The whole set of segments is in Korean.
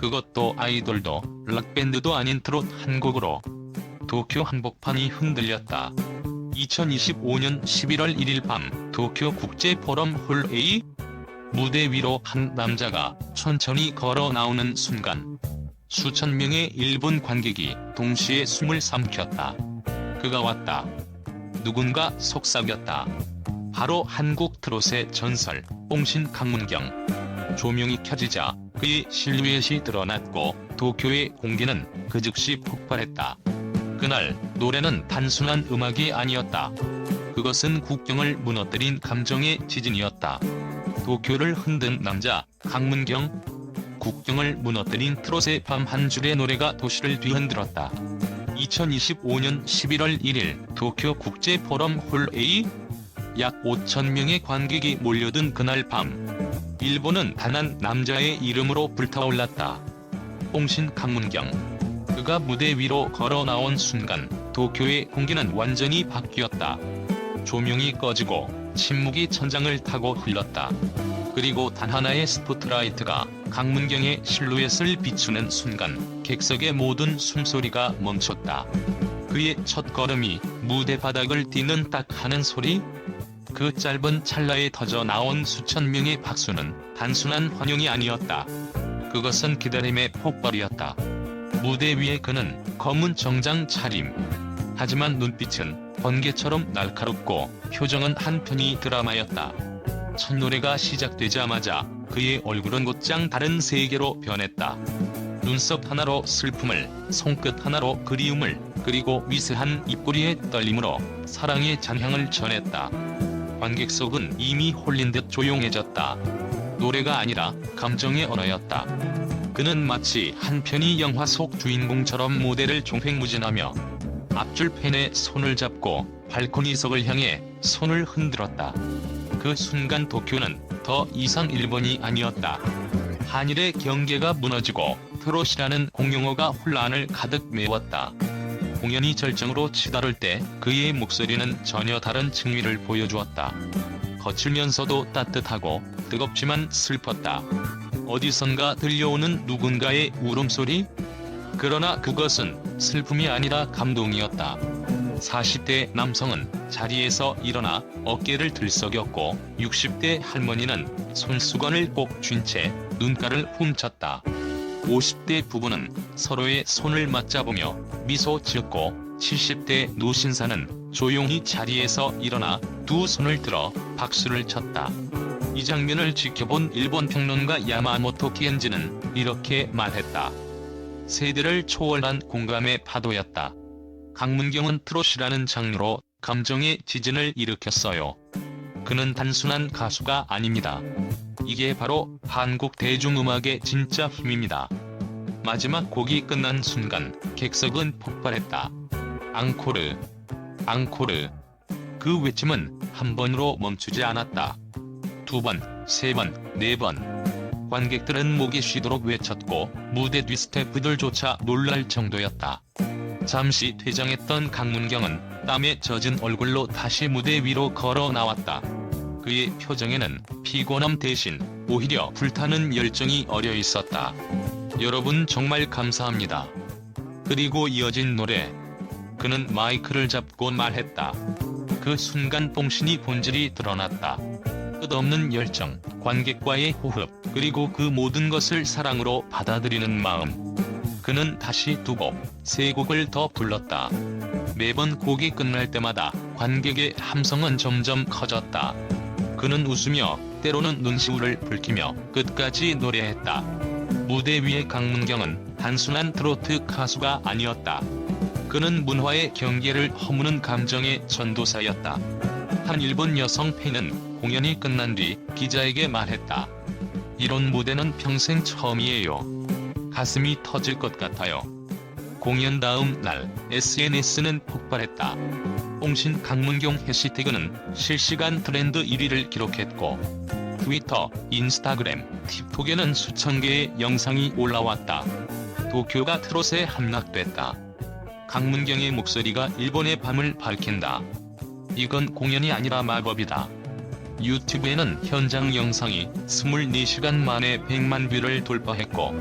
그것도 아이돌도 락밴드도 아닌 트롯 한 곡으로 도쿄 한복판이 흔들렸다. 2025년 11월 1일 밤 도쿄 국제 포럼 홀 A 무대 위로 한 남자가 천천히 걸어 나오는 순간 수천 명의 일본 관객이 동시에 숨을 삼켰다. 그가 왔다. 누군가 속삭였다. 바로 한국 트롯의 전설 뽕신 강문경. 조명이 켜지자 그의 실루엣이 드러났고 도쿄의 공기는 그 즉시 폭발했다. 그날 노래는 단순한 음악이 아니었다. 그것은 국경을 무너뜨린 감정의 지진이었다. 도쿄를 흔든 남자 강문경 국경을 무너뜨린 트롯의 밤 한 줄의 노래가 도시를 뒤흔들었다. 2025년 11월 1일 도쿄 국제 포럼 홀 A 약 5천 명의 관객이 몰려든 그날 밤 일본은 단 한 남자의 이름으로 불타올랐다. 뽕신 강문경 그가 무대 위로 걸어 나온 순간 도쿄의 공기는 완전히 바뀌었다. 조명이 꺼지고 침묵이 천장을 타고 흘렀다. 그리고 단 하나의 스포트라이트가 강문경의 실루엣을 비추는 순간 객석의 모든 숨소리가 멈췄다. 그의 첫 걸음이 무대 바닥을 뛰는 딱 하는 소리? 그 짧은 찰나에 터져 나온 수천 명의 박수는 단순한 환영이 아니었다. 그것은 기다림의 폭발이었다. 무대 위에 그는 검은 정장 차림. 하지만 눈빛은 번개처럼 날카롭고 표정은 한편이 드라마였다. 첫 노래가 시작되자마자 그의 얼굴은 곧장 다른 세계로 변했다. 눈썹 하나로 슬픔을, 손끝 하나로 그리움을, 그리고 미세한 입꼬리의 떨림으로 사랑의 잔향을 전했다. 관객석은 이미 홀린 듯 조용해졌다. 노래가 아니라 감정의 언어였다. 그는 마치 한 편의 영화 속 주인공처럼 무대를 종횡무진하며 앞줄 팬의 손을 잡고 발코니석을 향해 손을 흔들었다. 그 순간 도쿄는 더 이상 일본이 아니었다. 한일의 경계가 무너지고 트롯이라는 공용어가 혼란을 가득 메웠다. 공연이 절정으로 치달을 때 그의 목소리는 전혀 다른 측면을 보여주었다. 거칠면서도 따뜻하고 뜨겁지만 슬펐다. 어디선가 들려오는 누군가의 울음소리? 그러나 그것은 슬픔이 아니라 감동이었다. 40대 남성은 자리에서 일어나 어깨를 들썩였고 60대 할머니는 손수건을 꼭 쥔 채 눈가를 훔쳤다. 50대 부부는 서로의 손을 맞잡으며 미소 지었고 70대 노신사는 조용히 자리에서 일어나 두 손을 들어 박수를 쳤다. 이 장면을 지켜본 일본 평론가 야마모토 키엔지는 이렇게 말했다. 세대를 초월한 공감의 파도였다. 강문경은 트롯이라는 장르로 감정의 지진을 일으켰어요. 그는 단순한 가수가 아닙니다. 이게 바로 한국 대중음악의 진짜 힘입니다. 마지막 곡이 끝난 순간 객석은 폭발했다. 앙코르, 앙코르. 그 외침은 한 번으로 멈추지 않았다. 두 번, 세 번, 네 번. 관객들은 목이 쉬도록 외쳤고 무대 뒤 스태프들조차 놀랄 정도였다. 잠시 퇴장했던 강문경은 땀에 젖은 얼굴로 다시 무대 위로 걸어 나왔다. 그의 표정에는 피곤함 대신 오히려 불타는 열정이 어려 있었다. 여러분 정말 감사합니다. 그리고 이어진 노래. 그는 마이크를 잡고 말했다. 그 순간 뽕신이 본질이 드러났다. 끝없는 열정, 관객과의 호흡, 그리고 그 모든 것을 사랑으로 받아들이는 마음. 그는 다시 두 곡, 세 곡을 더 불렀다. 매번 곡이 끝날 때마다 관객의 함성은 점점 커졌다. 그는 웃으며 때로는 눈시울을 붉히며 끝까지 노래했다. 무대 위의 강문경은 단순한 트로트 가수가 아니었다. 그는 문화의 경계를 허무는 감정의 전도사였다. 한 일본 여성 팬은 공연이 끝난 뒤 기자에게 말했다. 이런 무대는 평생 처음이에요. 가슴이 터질 것 같아요. 공연 다음 날 SNS는 폭발했다. 옹신 강문경 해시태그는 실시간 트렌드 1위를 기록했고 트위터, 인스타그램, 틱톡에는 수천 개의 영상이 올라왔다. 도쿄가 트롯에 함락됐다. 강문경의 목소리가 일본의 밤을 밝힌다. 이건 공연이 아니라 마법이다. 유튜브에는 현장 영상이 24시간 만에 100만 뷰를 돌파했고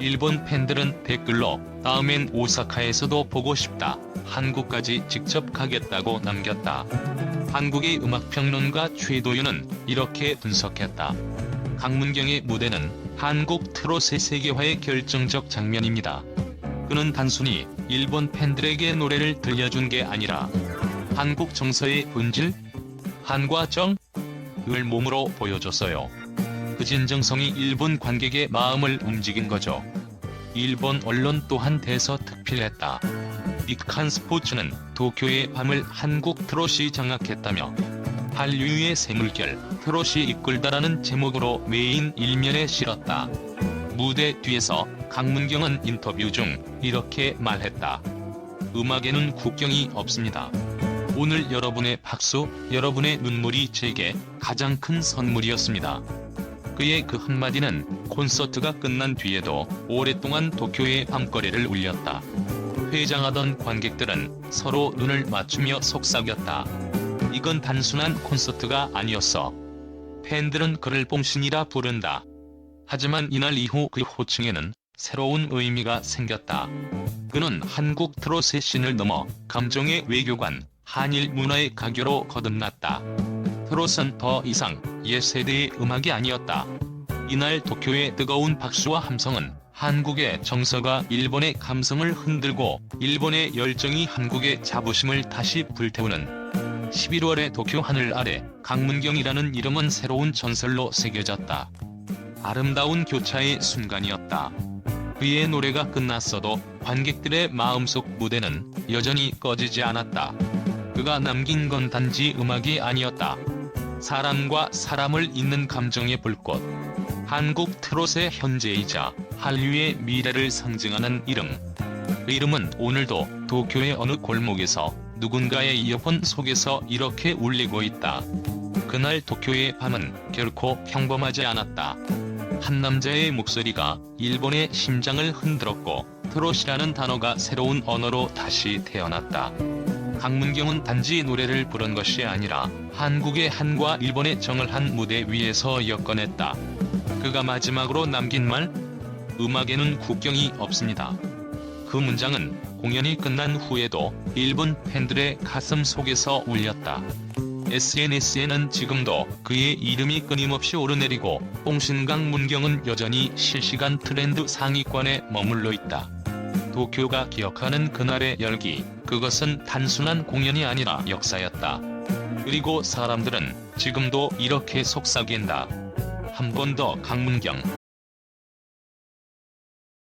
일본 팬들은 댓글로 다음엔 오사카에서도 보고 싶다. 한국까지 직접 가겠다고 남겼다. 한국의 음악평론가 최도윤은 이렇게 분석했다. 강문경의 무대는 한국 트롯의 세계화의 결정적 장면입니다. 그는 단순히 일본 팬들에게 노래를 들려준 게 아니라 한국 정서의 본질, 한과 정, 을 몸으로 보여줬어요. 그 진정성이 일본 관객의 마음을 움직인 거죠. 일본 언론 또한 대서특필했다. 닉한 스포츠는 도쿄의 밤을 한국 트롯이 장악했다며 한류의 새물결 트롯이 이끌다라는 제목으로 메인 일면에 실었다. 무대 뒤에서 강문경은 인터뷰 중 이렇게 말했다. 음악에는 국경이 없습니다. 오늘 여러분의 박수, 여러분의 눈물이 제게 가장 큰 선물이었습니다. 그의 그 한마디는 콘서트가 끝난 뒤에도 오랫동안 도쿄의 밤거리를 울렸다. 회장하던 관객들은 서로 눈을 맞추며 속삭였다. 이건 단순한 콘서트가 아니었어. 팬들은 그를 뽕신이라 부른다. 하지만 이날 이후 그 호칭에는 새로운 의미가 생겼다. 그는 한국 트롯의 신을 넘어 감정의 외교관, 한일 문화의 가교로 거듭났다. 트롯은 더 이상 옛 세대의 음악이 아니었다. 이날 도쿄의 뜨거운 박수와 함성은 한국의 정서가 일본의 감성을 흔들고 일본의 열정이 한국의 자부심을 다시 불태우는 11월의 도쿄 하늘 아래 강문경이라는 이름은 새로운 전설로 새겨졌다. 아름다운 교차의 순간이었다. 그의 노래가 끝났어도 관객들의 마음속 무대는 여전히 꺼지지 않았다. 그가 남긴 건 단지 음악이 아니었다. 사람과 사람을 잇는 감정의 불꽃. 한국 트롯의 현재이자 한류의 미래를 상징하는 이름. 그 이름은 오늘도 도쿄의 어느 골목에서 누군가의 이어폰 속에서 이렇게 울리고 있다. 그날 도쿄의 밤은 결코 평범하지 않았다. 한 남자의 목소리가 일본의 심장을 흔들었고 트롯이라는 단어가 새로운 언어로 다시 태어났다. 강문경은 단지 노래를 부른 것이 아니라 한국의 한과 일본의 정을 한 무대 위에서 엮어냈다. 그가 마지막으로 남긴 말? 음악에는 국경이 없습니다. 그 문장은 공연이 끝난 후에도 일본 팬들의 가슴 속에서 울렸다. SNS에는 지금도 그의 이름이 끊임없이 오르내리고 뽕신강 문경은 여전히 실시간 트렌드 상위권에 머물러 있다. 도쿄가 기억하는 그날의 열기, 그것은 단순한 공연이 아니라 역사였다. 그리고 사람들은 지금도 이렇게 속삭인다. 한 번 더 강문경,